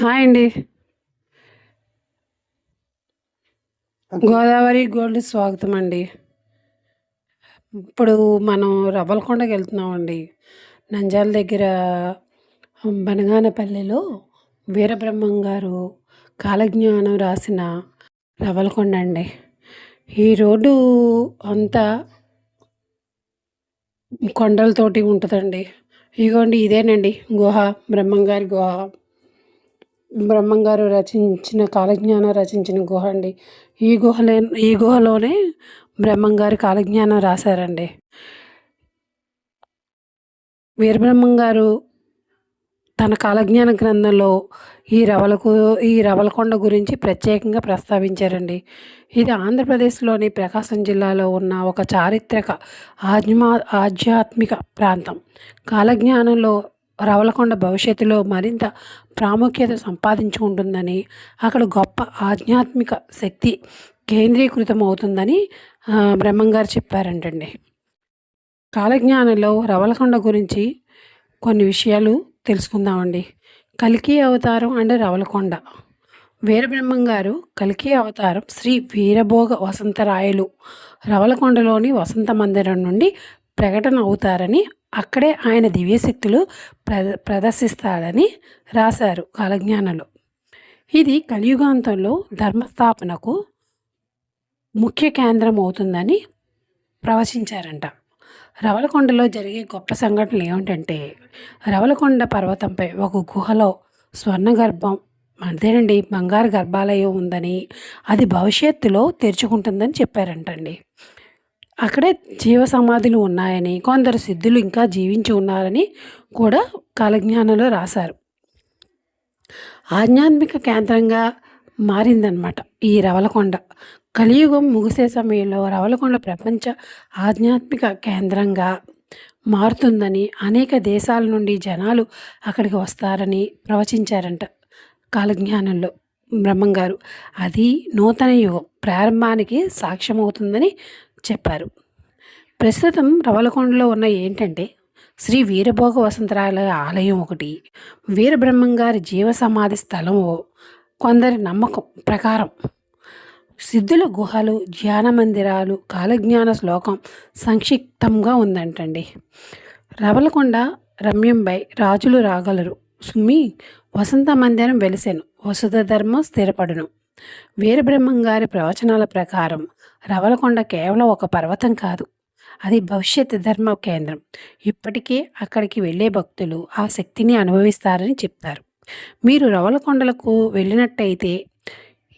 Hi అండి. Godavari gold స్వాగతం అండి. ఇప్పుడు మనం రవ్వలకొండకి వెళ్తున్నామండి. నంజాల దగ్గర బనగానపల్లిలో వీరబ్రహ్మం గారు కాలజ్ఞానం రాసిన రవ్వలకొండ అండి. ఈ రోడ్డు అంతా కొండలతోటి ఉంటుందండి. ఇదిగోండి ఇదేనండి గుహ బ్రహ్మంగారి గుహ. బ్రహ్మంగారు రచించిన కాలజ్ఞానం రచించిన గుహ అండి. ఈ గుహలే ఈ గుహలోనే బ్రహ్మంగారు కాలజ్ఞానం రాశారండి. వీరబ్రహ్మంగారు తన కాలజ్ఞాన గ్రంథంలో ఈ రవలకు ఈ రవలకొండ గురించి ప్రత్యేకంగా ప్రస్తావించారండి. ఇది ఆంధ్రప్రదేశ్లోని ప్రకాశం జిల్లాలో ఉన్న ఒక చారిత్రక ఆజ్మా ఆధ్యాత్మిక ప్రాంతం. కాలజ్ఞానంలో రవలకొండ భవిష్యత్తులో మరింత ప్రాముఖ్యత సంపాదించుకుంటుందని అక్కడ గొప్ప ఆధ్యాత్మిక శక్తి కేంద్రీకృతం అవుతుందని బ్రహ్మంగారు చెప్పారంటండి. కాలజ్ఞానంలో రవలకొండ గురించి కొన్ని విషయాలు తెలుసుకుందామండి. కలికి అవతారం అంటే రవలకొండ. వీరబ్రహ్మం గారు కలికి అవతారం శ్రీ వీరభోగ వసంతరాయలు రవలకొండలోని వసంత మందిరం నుండి ప్రకటన అవుతారని అక్కడే ఆయన దివ్యశక్తులు ప్రద ప్రదర్శిస్తాడని రాశారు కాలజ్ఞానంలో. ఇది కలియుగాంతంలో ధర్మస్థాపనకు ముఖ్య కేంద్రం అవుతుందని ప్రవచించారంట. రవలకొండలో జరిగే గొప్ప సంఘటనలు ఏమిటంటే రవలకొండ పర్వతంపై ఒక గుహలో స్వర్ణ గర్భం అదేనండి బంగారు గర్భాలయం ఉందని అది భవిష్యత్తులో తెరుచుకుంటుందని చెప్పారంటండి. అక్కడే జీవ సమాధులు ఉన్నాయని కొందరు సిద్ధులు ఇంకా జీవించి ఉన్నారని కూడా కాలజ్ఞానంలో రాశారు. ఆధ్యాత్మిక కేంద్రంగా మారిందనమాట ఈ రవలకొండ. కలియుగం ముగిసే సమయంలో రవలకొండ ప్రపంచ ఆధ్యాత్మిక కేంద్రంగా మారుతుందని అనేక దేశాల నుండి జనాలు అక్కడికి వస్తారని ప్రవచించారంట కాలజ్ఞానంలో బ్రహ్మంగారు. అది నూతన యుగం ప్రారంభానికి సాక్ష్యమవుతుందని చెప్పారు. ప్రస్తుతం రవలకొండలో ఉన్న ఏంటంటే శ్రీ వీరభోగ వసంతరాలయ ఆలయం ఒకటి వీరబ్రహ్మంగారి జీవ సమాధి స్థలం కొందరి నమ్మకం ప్రకారం. సిద్ధుల గుహలు ధ్యాన మందిరాలు కాలజ్ఞాన శ్లోకం సంక్షిప్తంగా ఉందంటండి. రవలకొండ రమ్యంపై రాజులు రాగలరు. సుమి వసంత మందిరం వెలిసెను. వసుధ ధర్మం స్థిరపడును. వీరబ్రహ్మం గారి ప్రవచనాల ప్రకారం రవలకొండ కేవలం ఒక పర్వతం కాదు. అది భవిష్యత్ ధర్మ కేంద్రం. ఇప్పటికే అక్కడికి వెళ్ళే భక్తులు ఆ శక్తిని అనుభవిస్తారని చెప్తారు. మీరు రవలకొండలకు వెళ్ళినట్టయితే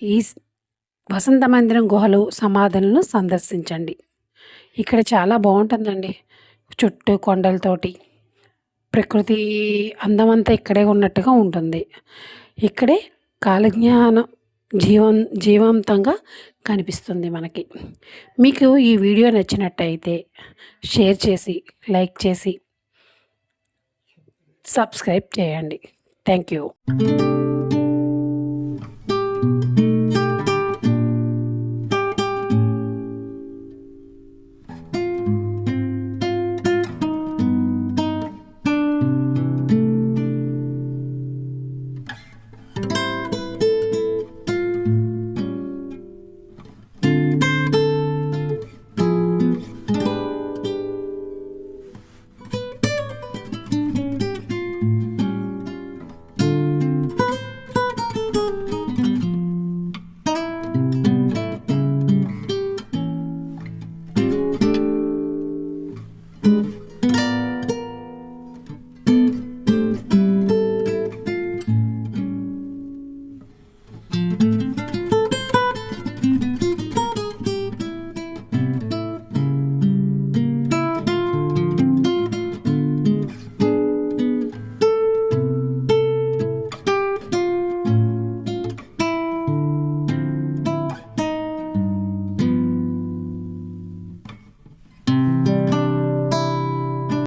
ఈ వసంత మందిరం గుహలు సమాధులను సందర్శించండి. ఇక్కడ చాలా బాగుంటుందండి చుట్టూ కొండలతోటి. ప్రకృతి అందమంతా ఇక్కడే ఉన్నట్టుగా ఉంటుంది. ఇక్కడే కాలజ్ఞానం జీవం జీవంతంగా కనిపిస్తుంది మనకి. మీకు ఈ వీడియో నచ్చినట్టయితే షేర్ చేసి లైక్ చేసి సబ్స్క్రైబ్ చేయండి. Thank you.